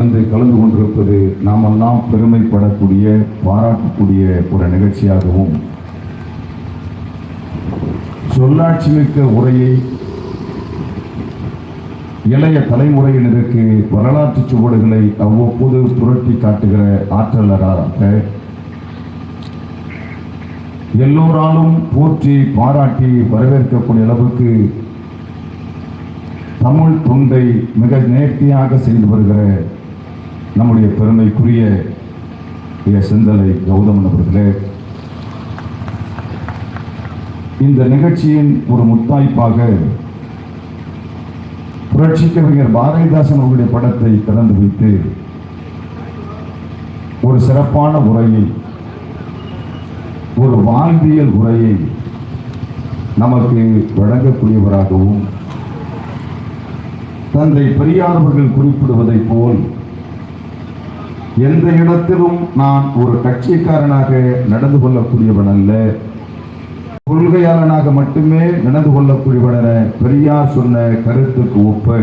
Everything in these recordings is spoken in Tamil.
வந்து கலந்து கொண்டிருப்பது நாமெல்லாம் பெருமைப்படக்கூடிய பாராட்டக்கூடிய ஒரு நிகழ்ச்சியாகவும் சொல்லாட்சி மிக்க உரையை இளைய தலைமுறையினருக்கு வரலாற்று சுவடுகளை அவ்வப்போது புரட்டி காட்டுகிற ஆற்றலராக எல்லோராலும் போற்றி பாராட்டி வரவேற்கக்கூடிய அளவுக்கு தமிழ் தொண்டை மிக நேர்த்தியாக செய்து வருகிற நம்முடைய பெருமைக்குரிய செந்தலை கௌதமன் அவர்களே இந்த நிகழ்ச்சியின் ஒரு முத்தாய்ப்பாக புரட்சி கவிஞர் பாரதிதாசன் அவருடைய படத்தை திறந்து வைத்து ஒரு சிறப்பான உரையை ஒரு வாழ்வியல் உரையை நமக்கு வழங்கக்கூடியவராகவும் தந்தை பெரியார் அவர்கள் குறிப்பிடுவதைப் போல் எந்த இடத்திலும் நான் ஒரு கட்சிக்காரனாக நடந்து கொள்ளக்கூடியவன் அல்ல. கொள்கையாளனாக மட்டுமே நடந்து கொள்ளக்கூடியவன பெரியார் சொன்ன கருத்துக்கு ஒப்ப.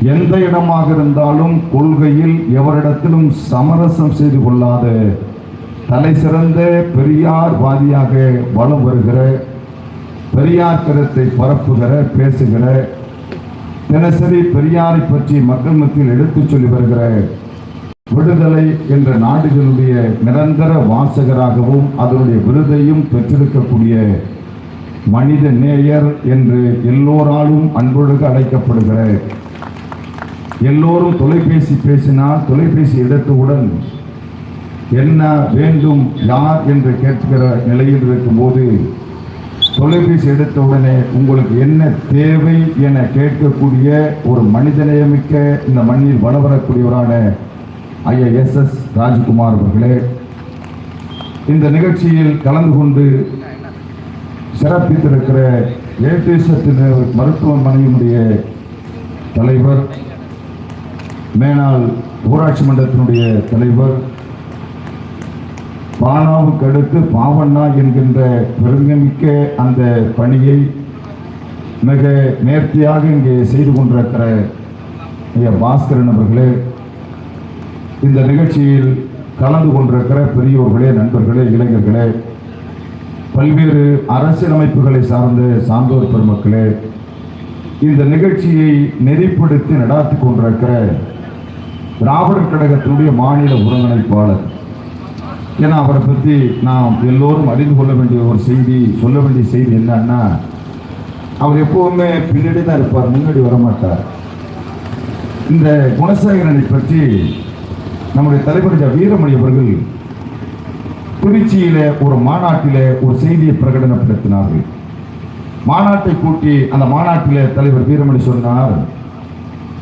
எந்த இடமாக இருந்தாலும் கொள்கையில் எவரிடத்திலும் சமரசம் செய்து கொள்ளாத தலை சிறந்த பெரியார் வாதியாக வலம் வருகிற பெரியார் கருத்தை பரப்புகிற பேசுகிற தினசரி பெரியாரை பற்றி மக்கள் மத்தியில் எடுத்துச் சொல்லி வருகிற விடுதலை என்ற நாடுகளுடைய நிரந்தர வாசகராகவும் அதனுடைய விருதையும் பெற்றிருக்கக்கூடிய மனித நேயர் என்று எல்லோராலும் அன்பொழுக அழைக்கப்படுகிற எல்லோரும் தொலைபேசி பேசினால் தொலைபேசி எடுத்தவுடன் என்ன வேண்டும் யார் என்று கேட்கிற நிலையில் இருக்கும்போது தொலைபேசி எடுத்த உடனே உங்களுக்கு என்ன தேவை என கேட்கக்கூடிய ஒரு மனிதநேயமிக்க இந்த மண்ணில் வளவரக்கூடியவரான ஐயா எஸ் எஸ் ராஜ்குமார் அவர்களே இந்த நிகழ்ச்சியில் கலந்து கொண்டு சிறப்பித்திருக்கிற ஏடிஎஸ்எத்தின் மருத்துவமனையினுடைய தலைவர் மேனால் ஊராட்சி மன்றத்தினுடைய தலைவர் பானாவுக்கு அடுத்து பாவண்ணா என்கின்ற பெருமைமிக்க அந்த பணியை மிக நேர்த்தியாக இங்கே செய்து கொண்டிருக்கிற ஐயா பாஸ்கரன் அவர்களே இந்த நிகழ்ச்சியில் கலந்து கொண்டிருக்கிற பெரியோர்களே நண்பர்களே இளைஞர்களே பல்வேறு அரசியலமைப்புகளை சார்ந்த சான்றோர் பெருமக்களே இந்த நிகழ்ச்சியை நெறிப்படுத்தி நடாத்தி கொண்டிருக்கிற திராவிடர் கழகத்தினுடைய மாநில ஒருங்கிணைப்பாளர் ஏன்னா அவரை பற்றி நாம் எல்லோரும் அறிந்து கொள்ள வேண்டிய ஒரு செய்தி சொல்ல வேண்டிய செய்தி என்னன்னா அவர் எப்பவுமே பின்னாடி தான் இருப்பார் முன்னாடி வர மாட்டார் இந்த குணசேகரனை பற்றி நம்முடைய தலைவர் வீரமணி அவர்கள் திருச்சியில ஒரு மாநாட்டில ஒரு செய்தியை பிரகடனப்படுத்தினார்கள். மாநாட்டை கூட்டி அந்த மாநாட்டில தலைவர் வீரமணி சொன்னார்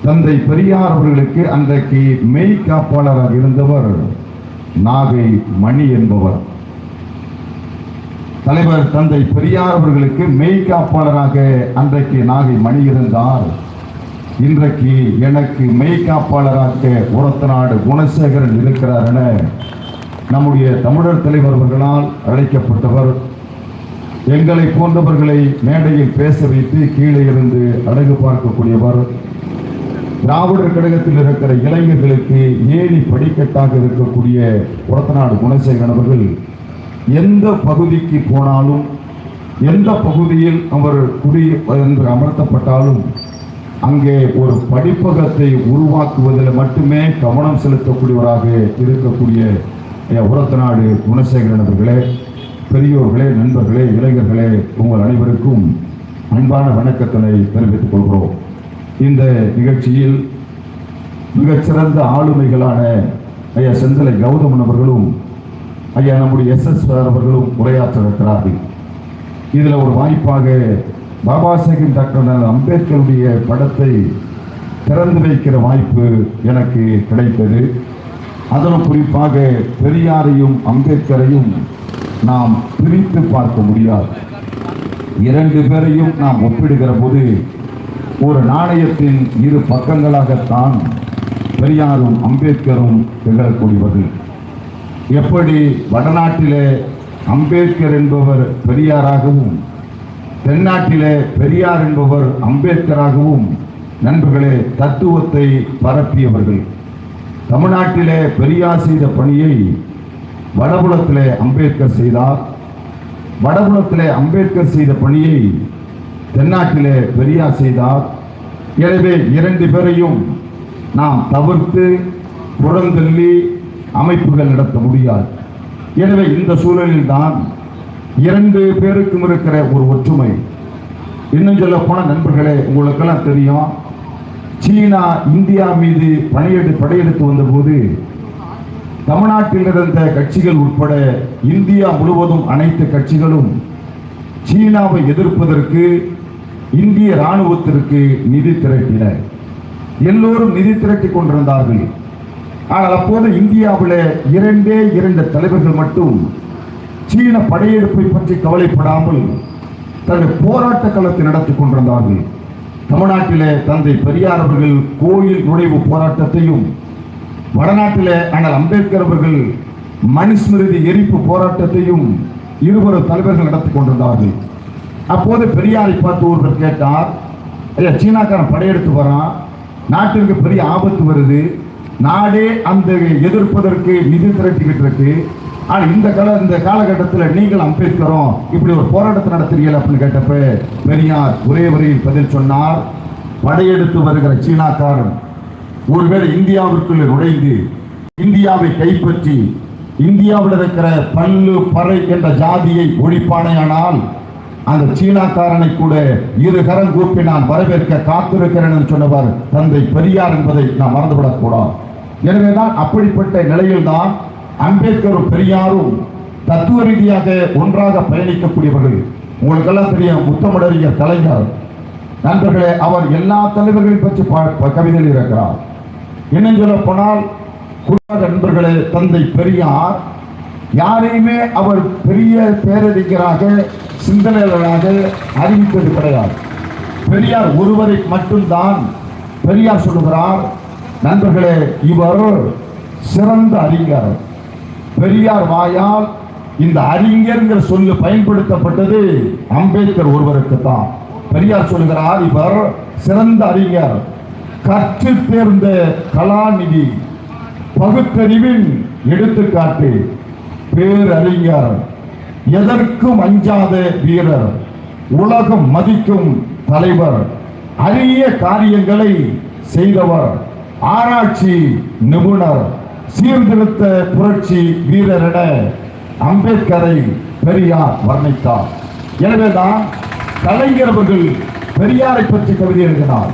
தந்தை பெரியார் அவர்களுக்கு அன்றைக்கு மெய் காப்பாளராக இருந்தவர். நாகை மணி என்பவர். தலைவர் தந்தை பெரியார் அவர்களுக்கு மெய்காப்பாளராக அன்றைக்கு நாகை மணி இருந்தார். இன்றைக்கு எனக்கு மெய்காப்பாளராக உரத்த நாடு குணசேகரன் இருக்கிறார் என நம்முடைய தமிழர் தலைவர் அவர்களால் அழைக்கப்பட்டவர். எங்களை போன்றவர்களை மேடையில் பேச வைத்து கீழே இருந்து அழகு பார்க்கக்கூடியவர். திராவிடர் கழகத்தில் இருக்கிற இளைஞர்களுக்கு ஏணி படிக்கட்டாக இருக்கக்கூடிய புறத்தநாடு குணசேகரன் அவர்கள் எந்த பகுதிக்கு போனாலும் எந்த பகுதியில் அவர் குடி என்று அமர்த்தப்பட்டாலும் அங்கே ஒரு படிப்பகத்தை உருவாக்குவதில் மட்டுமே கவனம் செலுத்தக்கூடியவராக இருக்கக்கூடிய உரத்தநாடு குணசேகரன் அவர்களே பெரியோர்களே நண்பர்களே இளைஞர்களே உங்கள் அனைவருக்கும் அன்பான வணக்கத்தினை தெரிவித்துக் கொள்கிறோம். இந்த நிகழ்ச்சியில் மிகச்சிறந்த ஆளுமைகளான ஐயா செந்தலை கௌதமன் அவர்களும் ஐயா நம்முடைய எஸ் எஸ் அவர்களும் உரையாற்றிருக்கிறார்கள் இதில் ஒரு வாய்ப்பாக பாபா சாஹிப் டாக்டர் அம்பேத்கருடைய படத்தை திறந்து வைக்கிற வாய்ப்பு எனக்கு கிடைத்தது. அதிலும் குறிப்பாக பெரியாரையும் அம்பேத்கரையும் நாம் பிரித்து பார்க்க முடியாது. இரண்டு பேரையும் நாம் ஒப்பிடுகிற போது ஒரு நாணயத்தின் இரு பக்கங்களாகத்தான் பெரியாரும் அம்பேத்கரும் திகழக்கூடியவர்கள் எப்படி வடநாட்டிலே அம்பேத்கர் என்பவர் பெரியாராகவும் தென்னாட்டிலே பெரியார் என்பவர் அம்பேத்கராகவும் நண்பர்களே தத்துவத்தை பரப்பியவர்கள். தமிழ்நாட்டிலே பெரியார் செய்த பணியை வடபுலத்திலே அம்பேத்கர் செய்தார். வடபுலத்திலே அம்பேத்கர் செய்த பணியை தென்னாட்டிலே பெரியார் செய்தார். எனவே இரண்டு பேரையும் நாம் தவிர்த்து புறந்தள்ளி அமைப்புகள் நடத்த முடியாது. எனவே இந்த சூழலில் தான் இரண்டு பேருக்கும் இருக்கிற ஒரு ஒற்றுமை. இன்னும் சொல்ல போன நண்பர்களே உங்களுக்கெல்லாம் தெரியும் சீனா இந்தியா மீது பணியெடு படையெடுத்து வந்தபோது தமிழ்நாட்டில் இருந்த கட்சிகள் உட்பட இந்தியா முழுவதும் அனைத்து கட்சிகளும் சீனாவை எதிர்ப்பதற்கு இந்திய ராணுவத்திற்கு நிதி திரட்டினர். எல்லோரும் நிதி திரட்டி கொண்டிருந்தார்கள். ஆனால் அப்போது இந்தியாவில் இரண்டே இரண்டு தலைவர்கள் மட்டும் சீன படையெடுப்பை பற்றி கவலைப்படாமல் தனது போராட்ட களத்தை நடத்தி கொண்டிருந்தார்கள். தமிழ்நாட்டிலே தந்தை பெரியார் அவர்கள் கோயில் நுழைவு போராட்டத்தையும் வடநாட்டிலே அண்ணல் அம்பேத்கர் அவர்கள் மனுஸ்மிருதி எரிப்பு போராட்டத்தையும் இருவரும் தலைவர்கள் நடத்தி கொண்டிருந்தார்கள். அப்போது பெரியாரை பார்த்து ஒருவர் கேட்டார் ஐயா சீனாக்காரன் படையெடுத்து வரான். நாட்டிற்கு பெரிய ஆபத்து வருது. நாடே அந்த எதிர்ப்பதற்கு நிதி திரட்டிக்கிட்டு இருக்கு ஆனால் இந்த கால இந்த காலகட்டத்தில் நீங்கள் அம்பேத்கரும் இப்படி ஒரு போராட்டத்தை நடத்துறீர்கள் அப்படின்னு கேட்டப்ப பெரியார் ஒரே வரியில் பதில் சொன்னார் படையெடுத்து வருகிற சீனாக்காரன் ஒருவேளை இந்தியாவிற்குள்ள நுழைந்து இந்தியாவை கைப்பற்றி இந்தியாவில் இருக்கிற பல்லு பறை என்ற ஜாதியை ஒழிப்பானேயானால் அந்த சீனாக்காரனை கூட இரு கரம் கூப்பி நான் வரவேற்க காத்திருக்கிறேன் என்று சொன்னவர் தந்தை பெரியார் என்பதை நாம் மறந்துவிடக்கூடாது. எனவேதான் அப்படிப்பட்ட நிலையில்தான் அம்பேத்கரும் பெரியாரும் தத்துவ ரீதியாக ஒன்றாக பயணிக்கக்கூடியவர்கள். உங்களுக்கெல்லாம் தெரியும் முத்தமிழறிஞர் கலைஞர். நண்பர்களே அவர் எல்லா தலைவர்களையும் பற்றி ப- கவிதையில் இருக்கிறார். இன்னும் சொல்ல போனால் குடும்ப நண்பர்களே தந்தை பெரியார் யாரையுமே அவர் பெரிய பேரறிஞராக சிந்தனையாளராக அறிவிப்பது கிடையாது. பெரியார் ஒருவரை மட்டும்தான் பெரியார் சொல்லுகிறார். நண்பர்களே இவர் சிறந்த அறிஞர். பெரியார் வாயால் இந்த அறிஞர்ங்கிற சொல்லு பயன்படுத்தப்பட்டது அம்பேத்கர் ஒருவருக்கு தான் பெரியார் சொல்லுகிறார் இவர் சிறந்த அறிஞர். கற்று தேர்ந்த கலாநிதி பகுத்தறிவின் எடுத்துக்காட்டு பேரறிஞர். எதற்கும் அஞ்சாத வீரர் உலகம் மதிக்கும் தலைவர் அரிய காரியங்களை செய்தவர் ஆராய்ச்சி நிபுணர் சீர்திருத்த புரட்சி வீரர் என அம்பேத்கரை பெரியார் வர்ணித்தார். எனவேதான் கலைஞர் அவர்கள் பெரியாரை பற்றி கவிதை எழுதினார்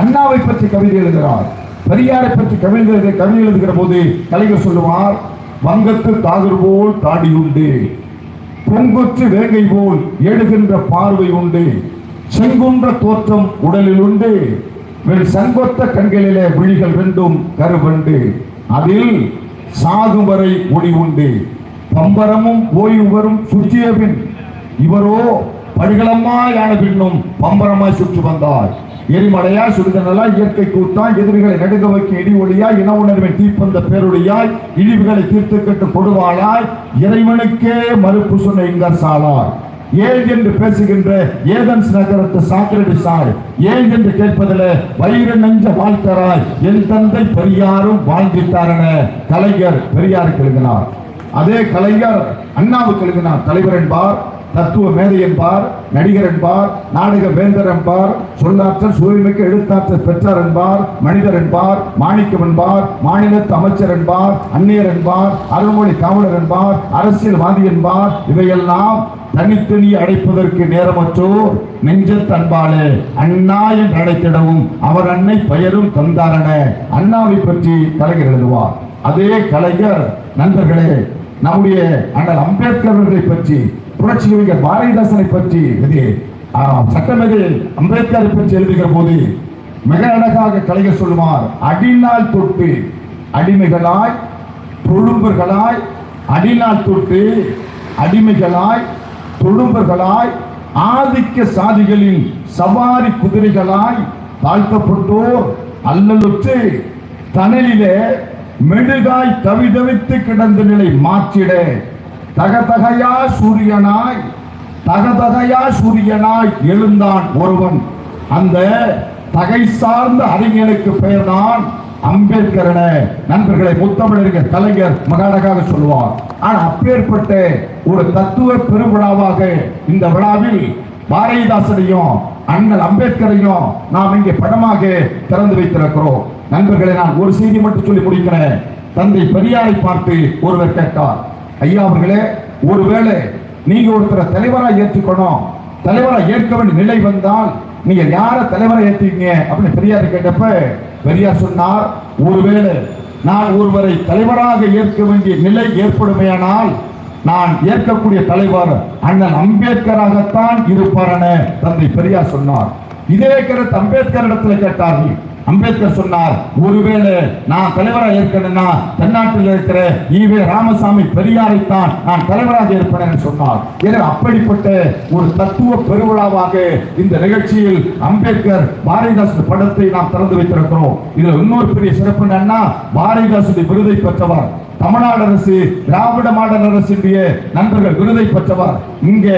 அண்ணாவை பற்றி கவிதை எழுதினார். பெரியாரை பற்றி கவிதை கவிதை எழுதுகிற போது கலைஞர் சொல்லுவார் வங்கத்து தாகர் போல் தாடி உண்டு. பொங்குற்று வேங்கை போல் எழுகின்ற பார்வை உண்டு. செங்குன்ற தோற்றம் உடலில் உண்டு. வெண் சங்கொத்த கண்களிலே விழிகள் ரெண்டும் கருவண்டு. அதில் சாகும் வரை ஒளி உண்டு. பம்பரமும் ஓய்வு வரும் சுற்றிய பின் இவரோ பரிகலமாயான பின்னும் பம்பரமாய் சுற்றி வந்தார். எரிமலையா சுடுதனலா இயற்கை கூட்டா எதிரிகளை நடுங்க வைக்க இடி ஒளியா இன உணர்வின் தீப்பந்த பேரொழியாய் இழிவுகளை தீர்த்து கட்டு கொடுவாளாய் இறைவனுக்கே மறுப்பு சொன்ன இங்கர் சாலார் ஏன் என்று பேசுகின்ற ஏதன்ஸ் நகரத்து சார் ஏன் என்று கேட்பதில் வயிறு நெஞ்ச வாழ்த்தராய் என் தந்தை பெரியாரும் வாழ்ந்திட்டார் என கலைஞர் பெரியாருக்கு எழுதினார் அதே கலைஞர் அண்ணாவுக்கு எழுதினார் தலைவர் என்பார் தத்துவ மேதை என்பார் நடிகர் என்பார் நாடக வேந்தர் என்பார் சொல்லாற்றல் சூரியனுக்கு எழுத்தாற்றல் பெற்றார் என்பார் மனிதர் என்பார் மாணிக்கம் என்பார் மாநிலத்து அமைச்சர் என்பார் அந்நியர் என்பார் அருள்மொழி காவலர் என்பார் அரசியல்வாதி என்பார் இவையெல்லாம் தனித்தனி அடைப்பதற்கு நேரமற்றோர் நெஞ்சத்தன்பாலே அண்ணா என்று அழைத்திடவும் அவர் அன்னை பெயரும் தந்தாரன அண்ணாவை பற்றி கலைஞர் எழுதுவார். அதே கலைஞர் நண்பர்களே நம்முடைய அண்ணல் அம்பேத்கர் அவர்களை பற்றி புரட்சி கவிஞர் பாரதிதாசனை பற்றி இது சட்டமேதை அம்பேத்கரை பற்றி எழுதுகிற போது மிக அழகாக கலைஞர் சொல்லுவார் அடிநாள் தொட்டு அடிமைகளாய் தொழும்பர்களாய் அடிநாள் தொட்டு அடிமைகளாய் தொழும்பர்களாய் ஆதிக்க சாதிகளின் சவாரி குதிரைகளாய் தாழ்த்தப்பட்டோர் அல்லலுற்று தணலிலே மெழுகாய் தவிதவித்து கிடந்த நிலை மாற்றிட தகதகையா சூரியனாய் தகதகையா சூரியனாய் எழுந்தான் ஒருவன். அந்த தகை சார்ந்த அறிஞனுக்கு பெயர்தான் அம்பேத்கர் நண்பர்களை முத்தமிழறிஞர் கலைஞர் மகாடகாக சொல்லுவார். ஆனால் அப்பேற்பட்ட ஒரு தத்துவ பெருவிழாவாக இந்த விழாவில் பாரதிதாசனையும் அண்ணல் அம்பேத்கரையும் நாம் இங்கே படமாக திறந்து வைத்திருக்கிறோம். நண்பர்களை நான் ஒரு செய்தி மட்டும் சொல்லி முடிக்கிறேன். தந்தை பெரியாரை பார்த்து ஒருவர் கேட்டார். ஐயா அவர்களே ஒருவேளை நீங்க ஒருத்தரை தலைவரா ஏற்றுக்கணும் தலைவரா ஏற்க வேண்டிய நிலை வந்தால் நீங்க யார தலைவரை ஏத்துவீங்க அப்படின்னு பெரியார் கேட்டப்ப பெரியார் சொன்னார் ஒருவேளை நான் ஒருவரை தலைவராக ஏற்க வேண்டிய நிலை ஏற்படுமையானால் நான் ஏற்கக்கூடிய தலைவர் அண்ணன் அம்பேத்கராகத்தான் இருப்பார் என தந்தை பெரியார் சொன்னார். இதே கருத்து அம்பேத்கர் இடத்துல கேட்டார்கள். அம்பேத்கர் சொன்னார் ஒருவேளை நான் தலைவராக இருக்கணும்னா தென்னாட்டில் இருக்கிற ஈவே ராமசாமி பெரியாரைத்தான் நான் தலைவராக இருப்பேன் சொன்னார். எனவே அப்படிப்பட்ட ஒரு தத்துவ பெருவிழாவாக இந்த நிகழ்ச்சியில் அம்பேத்கர் பாரதிதாசன் படத்தை நாம் திறந்து வைத்திருக்கிறோம். இதுல இன்னொரு பெரிய சிறப்பு என்னன்னா பாரதிதாசனுடைய விருதை பெற்றவர் தமிழ்நாடு அரசு திராவிட மாடல் அரசுடைய நண்பர்கள் விருதை பெற்றவர். இங்க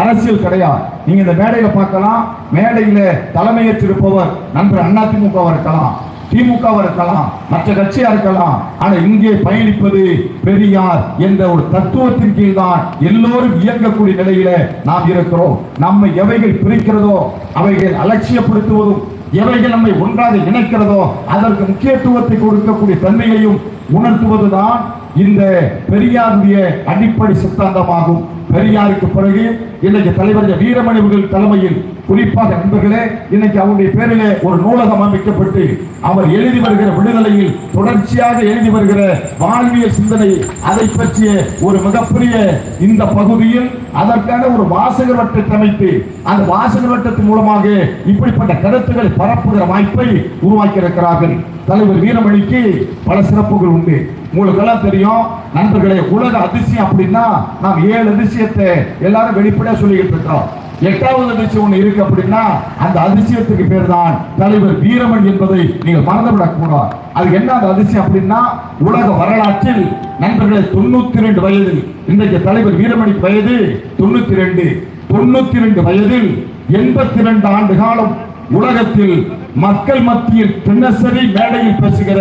அரசியல் கிடையாது நீங்க இந்த மேடையில பார்க்கலாம். மேடையில தலைமையேற்றிருப்பவர் நண்பர் அதிமுக இருக்கலாம். திமுக இருக்கலாம். மற்ற கட்சியா இருக்கலாம். ஆனா இங்கே பயணிப்பது பெரியார் என்ற ஒரு தத்துவத்தின் கீழ் தான் எல்லோரும் இயங்கக்கூடிய நிலையில நாம் இருக்கிறோம். நம்மை எவைகள் பிரிக்கிறதோ அவைகள் அலட்சியப்படுத்துவதும் எவைகள் நம்மை ஒன்றாக இணைக்கிறதோ அதற்கு முக்கியத்துவத்தை கொடுக்கக்கூடிய தன்மையையும் உணர்த்துவதுதான் இந்த பெரியாருடைய அடிப்படை சித்தாந்தமாகும். பெரியாருக்கு பிறகு இன்னைக்கு தலைவர் வீரமணிவுகள் தலைமையில் குறிப்பாக நண்பர்களே இன்னைக்கு அவருடைய பேரிலே ஒரு நூலகம் அமைக்கப்பட்டு அவர் எழுதி வருகிற விடுதலையில் தொடர்ச்சியாக எழுதி வருகிற வாழ்வியல் சிந்தனை அதை பற்றிய ஒரு மிகப்பெரிய இந்த பகுதியில் அதற்கான ஒரு வாசகர் வட்டத்தை அமைத்து அந்த வாசகர் வட்டத்தின் மூலமாக இப்படிப்பட்ட கருத்துக்களை பரப்புகிற வாய்ப்பை உருவாக்கி இருக்கிறார்கள் தலைவர் வீரமணிக்கு பல சிறப்புகள் உண்டு. உங்களுக்கு எல்லாம் தெரியும் நண்பர்களே உலக அதிசயம் அப்படின்னா நாம் ஏழு அதிசயத்தை எல்லாரும் வெளிப்படையா சொல்லிக்கிட்டு இருக்கிறோம். எட்டாவது அதிசயம் ஒண்ணு இருக்கு அப்படின்னா அந்த அதிசயத்துக்கு பேர் தான் தலைவர் வீரமணி என்பதை நீங்கள் மறந்துவிடக் கூடாது அது என்ன அந்த அதிசயம் அப்படின்னா உலக வரலாற்றில் நண்பர்களே தொண்ணூத்தி ரெண்டு வயதில் இன்றைக்கு தலைவர் வீரமணி வயது தொண்ணூத்தி ரெண்டு. தொண்ணூத்தி ரெண்டு வயதில் எண்பத்தி ரெண்டு ஆண்டு காலம் உலகத்தில் மக்கள் மத்தியில் தினசரி மேடையில் பேசுகிற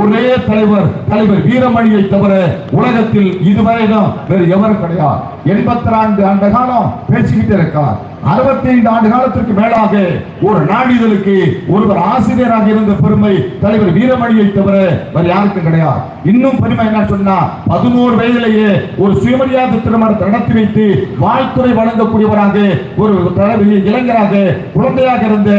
ஒரே தலைவர் தலைவர் வீரமணியை தவிர உலகத்தில் இதுவரையிலும் வேறு எவரும் கிடையாது. எண்பத்தி நான்கு ஆண்டு காலம் பேசிக்கிட்டு இருக்கார். அறுபத்தி ஐந்து ஆண்டு காலத்திற்கு மேலாக ஒரு நாளிதழுக்கு ஒருவர் ஆசிரியராக இருந்த பெருமை தலைவர் வீரமணியை தவிர வேறு யாருக்கும் கிடையாது. இன்னும் பெருமை என்ன சொன்னா பதினோரு வயதிலேயே ஒரு சுயமரியாதை திருமணத்தை நடத்தி வைத்து வாழ்த்துறை வழங்கக்கூடியவராக ஒரு தலைவர் இளைஞராக குழந்தையாக இருந்த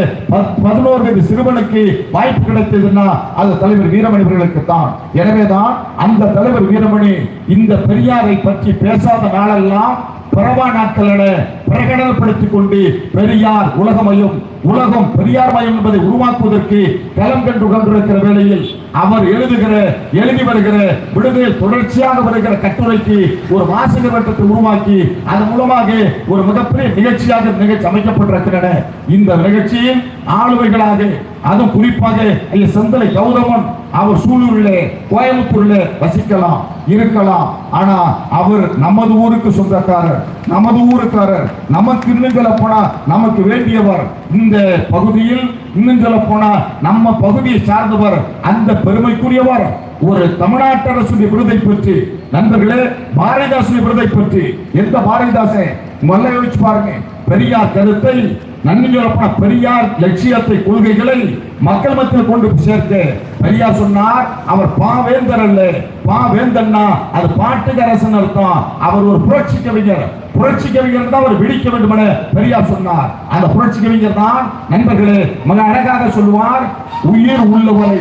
பதினோரு ஒரு சிறுவனுக்கு வாய்ப்பு கிடைத்ததுன்னா அது தலைவர் வீரமணி அவர்களுக்கு தான் எனவேதான் அந்த தலைவர் வீரமணி இந்த பெரியாரை பற்றி பேசாத நாளெல்லாம் பரவா நாட்களிட பிரகடனப்படுத்திக் கொண்டு பெரியார் உலகமயம் உலகம் பெரியார் மயம் என்பதை உருவாக்குவதற்கு களம் கண்டு கொண்டிருக்கிற வேளையில் அவர் எழுதுகிற எழுதி வருகிற விடுதலையில் தொடர்ச்சியாக வருகிற கட்டுரைக்கு ஒரு வாசக வட்டத்தை உருவாக்கி அதன் மூலமாக ஒரு மிகப்பெரிய நிகழ்ச்சியாக நிகழ்ச்சி அமைக்கப்பட்டிருக்கின்றன. இந்த நிகழ்ச்சியின் ஆளுமைகளாக அதுவும் குறிப்பாக ஐயா செந்தலை கௌதமன் அவர் சூலூரிலே கோயம்புத்தூர்ல வசிக்கலாம் இருக்கலாம். ஆனா அவர் நமது ஊருக்கு சொந்தக்காரர் நமது ஊருக்காரர். நமக்கு இன்னும் சொல்ல போனா நமக்கு வேண்டியவர் இந்த பகுதியில் இன்னும் சொல்ல போனா நம்ம பகுதியை சார்ந்தவர் அந்த பெருமைக்குரியவர். ஒரு தமிழ்நாட்டு அரசுடைய விருதை பற்றி நண்பர்களே பாரதிதாசுடைய விருதை பற்றி எந்த பாரதிதாசன் முதல்ல யோசிச்சு பாருங்க பெரியார் கருத்தை நன்றி சொல்லப்போன பெரியார் லட்சியத்தை கொள்கைகளை மக்கள் மத்தியில் கொண்டு சேர்த்து சேர்க்க சொன்னார் அவர் பாவேந்தர் அல்ல. பாவேந்தன்னா அது பாட்டுக்கரசன் அர்த்தம். அவர் ஒரு புரட்சி கவிஞர். புரட்சி கவிஞர் தான் அவர் விடிக்க வேண்டும் என பெரியார் சொன்னார். அந்த புரட்சி கவிஞர் தான் நண்பர்களே மிக அழகாக சொல்லுவார் உயிர் உள்ளவரை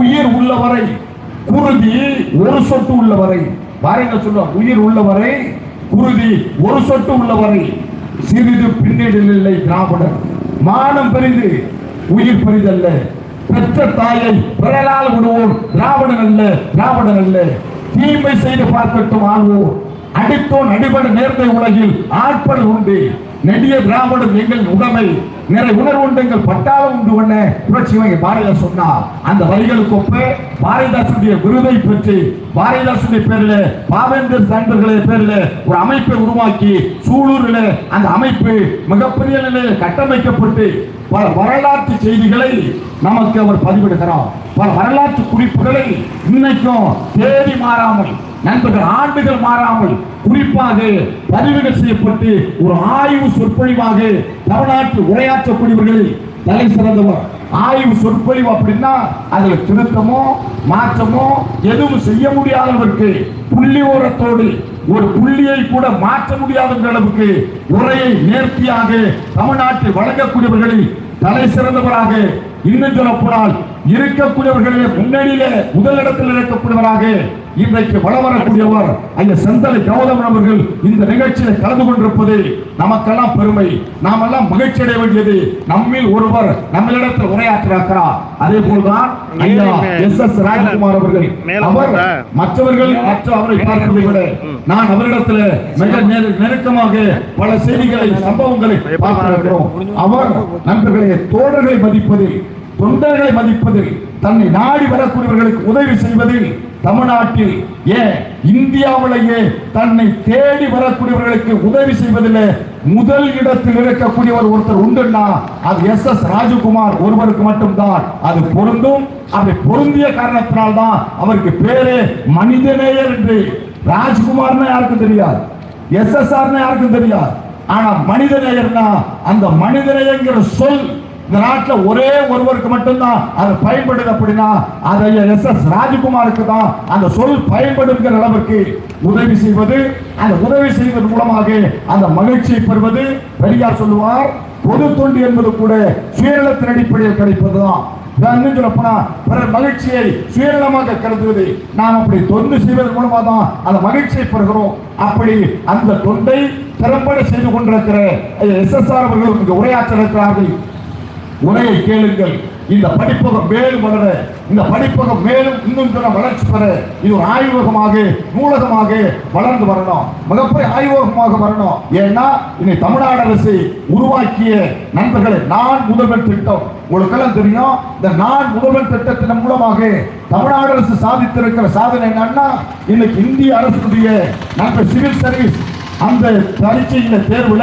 உயிர் உள்ளவரை குருதி ஒரு சொட்டு உள்ளவரை. பாருங்க சொல்லுவார் உயிர் உள்ளவரை குருதி ஒரு சொட்டு உள்ளவரை. சிறிது பின்னணியில் இல்லை திராவிடர். மானம் பெரிது உயிர் புரிதல்ல. பெற்ற தாயை பிறலால் விடுவோம் ராவணன் அல்ல ராவணன் அல்ல. தீமை செய்து பார்க்கட்டும் ஆள்வோம். அடித்தோன் அடிபட நேர்ந்த உலகில் ஆட்படல் உண்டு. நெடிய திராவிடம் எங்கள் உடமை நிறை உணர்வு எங்கள் பட்டாளம் உண்டு பண்ண புரட்சி பாரதியார் சொன்னார். அந்த வரிகளுக்கு ஒப்ப பாரதிதாசனுடைய விருதை பெற்று பாரதிதாசனுடைய பேரில் பாவேந்தர் நண்பர்களே பேரில் ஒரு அமைப்பை உருவாக்கி சூலூரில் அந்த அமைப்பு மிகப்பெரிய நிலையில் கட்டமைக்கப்பட்டு பல வரலாற்று செய்திகளை நமக்கு அவர் பதிவிடுகிறார். பல வரலாற்று குறிப்புகளை இன்னைக்கும் தேதி மாறாமல் நண்பர்கள் ஆண்டுகள் மாறாமல் குறிப்பாக பதிவுகள் செய்யப்பட்டு ஒரு ஆய்வு சொற்பொழிவாக தமிழ்நாட்டில் உரையாற்றக்கூடியவர்களில் தலை சிறந்தவர். ஆய்வு சொற்பொழிவு அப்படின்னா அதில் திருத்தமோ மாற்றமோ எதுவும் செய்ய முடியாதவருக்கு புள்ளி ஓரத்தோடு ஒரு புள்ளியை கூட மாற்ற முடியாத அளவுக்கு உரையை நேர்த்தியாக தமிழ்நாட்டில் வழங்கக்கூடியவர்களில் தலை சிறந்தவராக இன்னும் சொல்லப்போனால் இருக்கக்கூடியவர்களே முன்னணியிலே முதலிடத்தில் இருக்கக்கூடியவராக இன்றைக்கு வள வரக்கூடியவர் ஐயா செந்தலை கௌதமன் அவர்கள் இந்த நிகழ்ச்சியில் கலந்து கொண்டிருப்பது நமக்கெல்லாம் பெருமை. நாம் எல்லாம் மகிழ்ச்சி அடைய வேண்டியது நம்மில் ஒருவர் நம்மளிடத்தில் உரையாற்றிருக்கிறார் அதே போல்தான் ஐயா எஸ் எஸ் ராஜ்குமார் அவர்கள். அவர்? மற்றவர்கள் மற்ற அவரை பார்ப்பதை விட நான் அவரிடத்தில் மிக நெரு- நெருக்கமாக பல செய்திகளை சம்பவங்களை பார்க்கிறோம் அவர் நண்பர்களே தோழர்களை மதிப்பதில் தொண்டர்களை மதிப்பதில் தன்னை நாடி வரக்கூடியவர்களுக்கு உதவி செய்வதில் தமிழ்நாட்டில் ஏன் இந்தியாவிலேயே தன்னை தேடி வரக்கூடியவர்களுக்கு உதவி செய்வதில் முதல் இடத்தில் இருக்கக்கூடியவர் ஒருத்தர் உண்டுன்னா அது எஸ் எஸ் ராஜகுமார். ஒருவருக்கு மட்டும்தான் அது பொருந்தும். அதை பொருந்திய காரணத்தினால்தான் அவருக்கு பேரே மனிதநேயர் என்று. ராஜ்குமார்னா யாருக்கும் தெரியாது. எஸ்எஸ்ஆர்னா யாருக்கும் தெரியாது. ஆனா மனிதநேயர்னா அந்த மனிதநேயங்கிற சொல் இந்த நாட்டில் ஒரே ஒருவருக்கு மட்டும்தான் அது பயன்படுது அப்படின்னா அதை எஸ் எஸ் ராஜகுமாருக்கு தான் அந்த சொல் பயன்படுங்கிற அளவிற்கு உதவி செய்வது. அந்த உதவி செய்வதன் மூலமாக அந்த மகிழ்ச்சியை பெறுவது. பெரியார் சொல்லுவார் பொது தொண்டு என்பது கூட சுயநலத்தின் அடிப்படையில் கிடைப்பதுதான். இன்னும் சொல்லப்போனா பிறர் மகிழ்ச்சியை சுயநலமாக கருதுவது. நாம் அப்படி தொண்டு செய்வதன் மூலமாக தான் அந்த மகிழ்ச்சியை பெறுகிறோம். அப்படி அந்த தொண்டை திறம்பட செய்து கொண்டிருக்கிற எஸ்எஸ்ஆர் அவர்கள் இங்கு உரையாற்ற இருக்கிறார்கள் உரையை கேளுங்கள். இந்த படிப்பகம் மேலும் வளர இந்த படிப்பகம் மேலும் இன்னும் சில வளர்ச்சி பெற இது ஒரு ஆய்வகமாக நூலகமாக வளர்ந்து வரணும். மிகப்பெரிய ஆய்வகமாக வரணும். ஏன்னா இன்னைக்கு தமிழ்நாடு அரசு உருவாக்கிய நண்பர்களை நான் முதல்வர் திட்டம். உங்களுக்கெல்லாம் தெரியும் இந்த நான் முதல்வர் திட்டத்தின் மூலமாக தமிழ்நாடு அரசு சாதித்திருக்கிற சாதனை என்னன்னா இன்னைக்கு இந்திய அரசுடைய நண்பர் சிவில் சர்வீஸ் அந்த பரீட்சையில தேர்வுல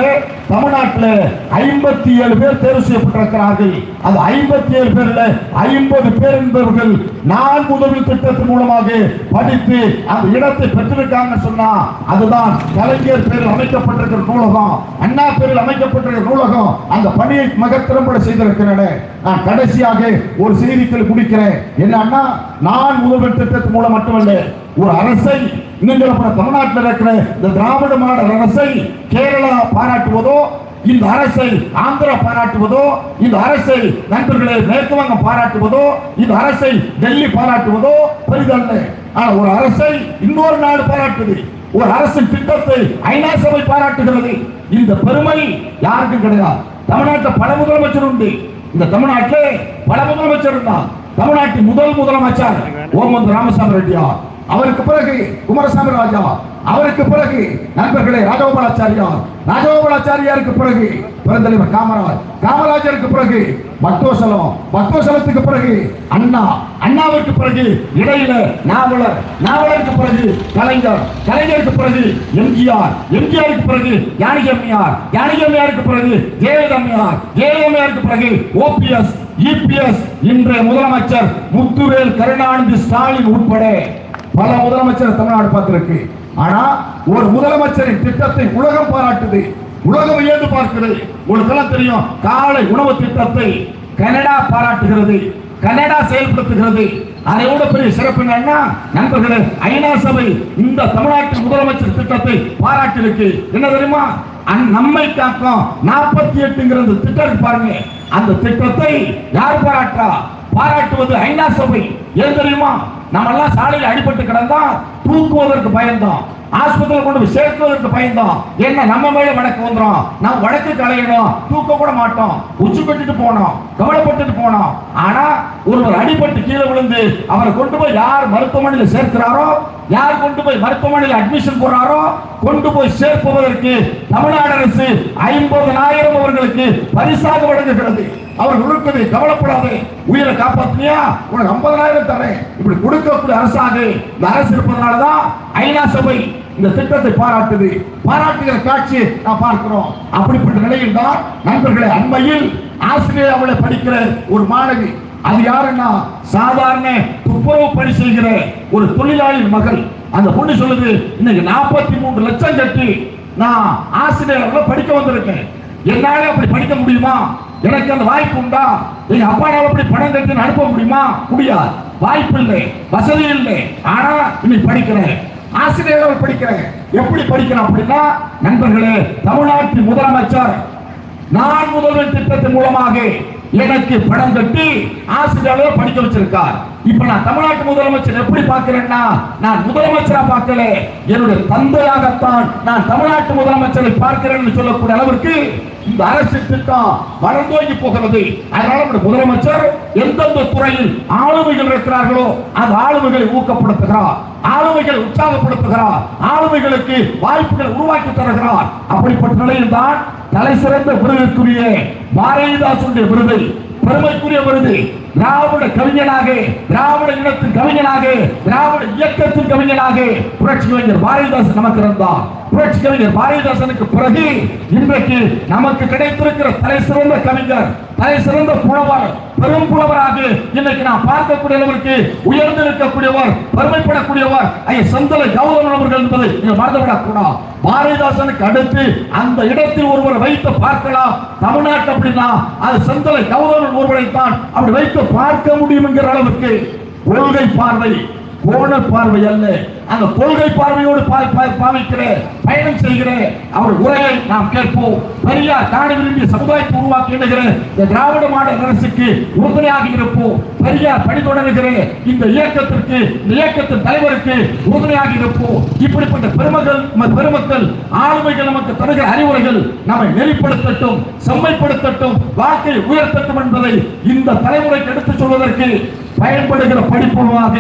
தமிழ்நாட்டில் ஐம்பத்தி ஏழு பேர் தேர்வு செய்யப்பட்டிருக்கிறார்கள். அது ஐம்பத்தி ஏழு பேர்ல ஐம்பது பேர் என்பவர்கள் நான் உதவி திட்டத்தின் மூலமாக படித்து அந்த இடத்தை பெற்றிருக்காங்க சொன்னா அதுதான் கலைஞர் பேரில் அமைக்கப்பட்டிருக்கிற நூலகம். அண்ணா பேரில் அமைக்கப்பட்டிருக்கிற நூலகம் அந்த பணியை மிக திறம்பட செய்திருக்கிறேன் நான் கடைசியாக ஒரு செய்திக்குள் முடிக்கிறேன் என்னன்னா நான் உதவி திட்டத்தின் மூலம் மட்டுமல்ல ஒரு அரசை இன்னும் சொல்லப்போன தமிழ்நாட்டில் இருக்கிற இந்த திராவிட மாடல் அரசை கேரளா பாராட்டுவதோ இந்த அரசை ஆந்திரா பாராட்டுவதோ இந்த அரசை நண்பர்களை மேற்குவங்க பாராட்டுவதோ இந்த அரசை டெல்லி பாராட்டுவதோ பெரிதல்ல. ஆனா ஒரு அரசை இன்னொரு நாடு பாராட்டுது. ஒரு அரசின் திட்டத்தை ஐநா சபை பாராட்டுகிறது. இந்த பெருமை யாருக்கும் கிடையாது. தமிழ்நாட்டில் பல முதலமைச்சர் உண்டு. இந்த தமிழ்நாட்டில் பல முதலமைச்சர் இருந்தார். தமிழ்நாட்டின் முதல் முதலமைச்சர் ஓமந்த் ராமசாமி ரெட்டியார். அவருக்கு பிறகு குமாரசாமி ராஜா அவருக்கு பிறகு நண்பர்களே ராஜகோபாலாச்சாரியா ராஜகோபாலாச்சாரியாருக்கு பிறகு பெருந்தலைவர் காமராஜ் காமராஜருக்கு பிறகு பக்தோசலம் பக்தோசலத்துக்கு பிறகு அண்ணா அண்ணாவிற்கு பிறகு இடையில நாவலர் நாவலருக்கு பிறகு கலைஞர் கலைஞருக்கு பிறகு எம்ஜிஆர் எம்ஜிஆருக்கு பிறகு யானகி அம்மையார் யானகி அம்மையாருக்கு பிறகு ஜெயலலிதம்மையார் ஜெயலலிதம்மையாருக்கு பிறகு ஓபிஎஸ் இபிஎஸ் இன்றைய முதலமைச்சர் முத்துவேல் கருணாநிதி ஸ்டாலின் உட்பட பல முதலமைச்சர் தமிழ்நாடு பார்த்திருக்கு. ஆனா ஒரு முதலமைச்சரின் திட்டத்தை உலகம் பாராட்டுது. உலகம் வியந்து பார்க்கிறது உங்களுக்கெல்லாம் தெரியும் காலை உணவு திட்டத்தை கனடா பாராட்டுகிறது கனடா செயல்படுத்துகிறது. அதை விட பெரிய சிறப்பு என்னன்னா நண்பர்களே ஐநா சபை இந்த தமிழ்நாட்டின் முதலமைச்சர் திட்டத்தை பாராட்டிருக்கு என்ன தெரியுமா? அந் நம்மை காக்கும் நாற்பத்தி எட்டுங்கிற அந்த திட்டம் பாருங்க. அந்த திட்டத்தை யார் பாராட்டா? பாராட்டுவது ஐநா சபை. ஏன் தெரியுமா? நம்ம எல்லாம் சாலையில் அடிபட்டு கிடந்தோம் தூக்குவதற்கு பயந்தோம் ஆஸ்பத்திரியில் கொண்டு போய் சேர்க்குவதற்கு பயந்தோம் என்ன நம்ம மேல வழக்கு வந்துடும் நாம் வழக்கு களையணும். தூக்க கூட மாட்டோம். உச்சி பெற்றுட்டு போனோம். கவலைப்பட்டுட்டு போனோம். ஆனா ஒருவர் அடிபட்டு கீழே விழுந்து அவரை கொண்டு போய் யார் மருத்துவமனையில் சேர்க்கிறாரோ யார் கொண்டு போய் மருத்துவமனையில் அட்மிஷன் போடுறாரோ கொண்டு போய் சேர்ப்பதற்கு தமிழ்நாடு அரசு ஐம்பதனாயிரம் அவர்களுக்கு பரிசாக வழங்குகிறது அவர் கொடுப்பது கவலைப்படாது. உயிரை காப்பாத்தினியா? உனக்கு ஐம்பதாயிரம் தரேன். இப்படி கொடுக்கக்கூடிய அரசாக இந்த அரசு இருப்பதனாலதான் ஐநா சபை இந்த திட்டத்தை பாராட்டுது. பாராட்டுகிற காட்சி நான் பார்க்கிறோம். அப்படிப்பட்ட நிலையில் தான் நண்பர்களை அண்மையில் ஆசிரியர் படிக்கிற ஒரு மாணவி அது யாருன்னா சாதாரண துப்புரவு பணி செய்கிற ஒரு தொழிலாளி மகள். அந்த பொண்ணு சொல்லுது இன்னைக்கு நாற்பத்தி மூன்று லட்சம் கட்டி நான் ஆசிரியர் படிக்க வந்திருக்கேன். என்னால அப்படி படிக்க முடியுமா? எனக்கு அந்த வாய்ப்பு உண்டா? எங்க அப்பானால அப்படி பணம் கட்டி அனுப்ப முடியுமா? முடியாது. வாய்ப்பு இல்லை. வசதி இல்லை. ஆனா இன்னைக்கு படிக்கிறேன். ஆசிரியர்கள் படிக்கிறேன். எப்படி படிக்கிறேன் அப்படின்னா நண்பர்களே தமிழ்நாட்டின் முதலமைச்சர் நான் முதல்வர் திட்டத்தின் மூலமாக எனக்கு பணம் கட்டி ஆசிரியர்கள் படிக்க வச்சிருக்கார். இப்ப நான் தமிழ்நாட்டு முதலமைச்சர் எப்படி பார்க்கிறேன்னா நான் முதலமைச்சரா பார்க்கல. என்னுடைய தந்தையாகத்தான் நான் தமிழ்நாட்டு முதலமைச்சரை பார்க்கிறேன் சொல்லக்கூடிய அளவிற்கு இந்த அரசு திட்டம் வரந்தோங்கி போகிறது. அதனால நம்ம முதலமைச்சர் எந்தெந்த துறையில் ஆளுமைகள் இருக்கிறார்களோ அந்த ஆளுமைகளை ஊக்கப்படுத்துகிறார். ஆளுமைகளை உற்சாகப்படுத்துகிறார். ஆளுமைகளுக்கு வாய்ப்புகள் உருவாக்கி தருகிறார். அப்படிப்பட்ட நிலையில் தான் தலை சிறந்த விருதுக்குரிய பாரதிதாசனுடைய விருது பெருமைக்குரிய விருது திராவிட கவிஞனாக திராவிட இனத்தின் கவிஞனாக திராவிட இயக்கத்தின் கவிஞனாக புரட்சி கவிஞர் பாரதிதாசன் நமக்கு இருந்தார். புரட்சி கவிஞர் பாரதிதாசனுக்கு பிறகு இன்றைக்கு நமக்கு கிடைத்திருக்கிற தலை சிறந்த கவிஞர் தலை சிறந்த புலவர் பெரும் புலவராக இன்னைக்கு நாம் பார்க்கக்கூடிய உயர்ந்து இருக்கக்கூடியவர் பெருமைப்படக்கூடியவர் ஐயா சந்தல கௌதமன் அவர்கள் என்பதை நீங்கள் மறந்துவிடக்கூடாது பாரதிதாசனுக்கு அடுத்து அந்த இடத்தில் ஒருவரை வைத்து பார்க்கலாம். தமிழ்நாட்டு அப்படின்னா அது செந்தலை கௌதமன் ஒருவரைத்தான் அப்படி வைத்து பார்க்க முடியும் என்கிற அளவுக்கு கொள்கை பார்வை. கோண பார்வை அல்ல. அந்த கொள்கை பார்வையோடு பாவிக்கிற பயணம் செய்கிற அவர் உரையை நாம் கேட்போம். பெரியார் காண விரும்பிய சமுதாயத்தை உருவாக்கி எண்ணுகிற இந்த திராவிட மாடல் அரசுக்கு உறுதுணையாக இருப்போம். பெரியார் பணி தொடங்குகிற இந்த இயக்கத்திற்கு இந்த இயக்கத்தின் தலைவருக்கு உறுதுணையாக இருப்போம். இப்படிப்பட்ட பெருமக்கள் நமது பெருமக்கள் ஆளுமைகள் நமக்கு தருகிற அறிவுரைகள் நம்மை நெறிப்படுத்தட்டும் செம்மைப்படுத்தட்டும் வாழ்க்கை உயர்த்தட்டும் என்பதை இந்த தலைமுறைக்கு எடுத்துச் சொல்வதற்கு பயன்படுகிற படிப்புமாக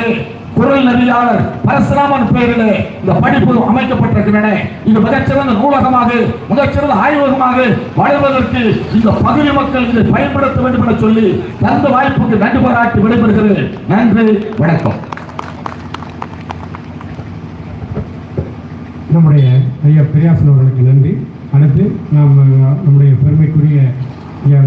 குரல் நெறியாளர் பரசுராமன் பெயரிலே இந்த படிப்பு அமைக்கப்பட்டிருக்கின்றன. இது மிகச்சிறந்த நூலகமாக மிகச்சிறந்த ஆய்வகமாக வளர்வதற்கு இந்த பகுதி மக்கள் இதை பயன்படுத்த வேண்டும் என சொல்லி தந்த வாய்ப்புக்கு நன்றி பாராட்டி விடைபெறுகிறேன். நன்றி வணக்கம். நம்முடைய ஐயா பெரியாசன் அவர்களுக்கு நன்றி. அடுத்து நாம் நம்முடைய பெருமைக்குரிய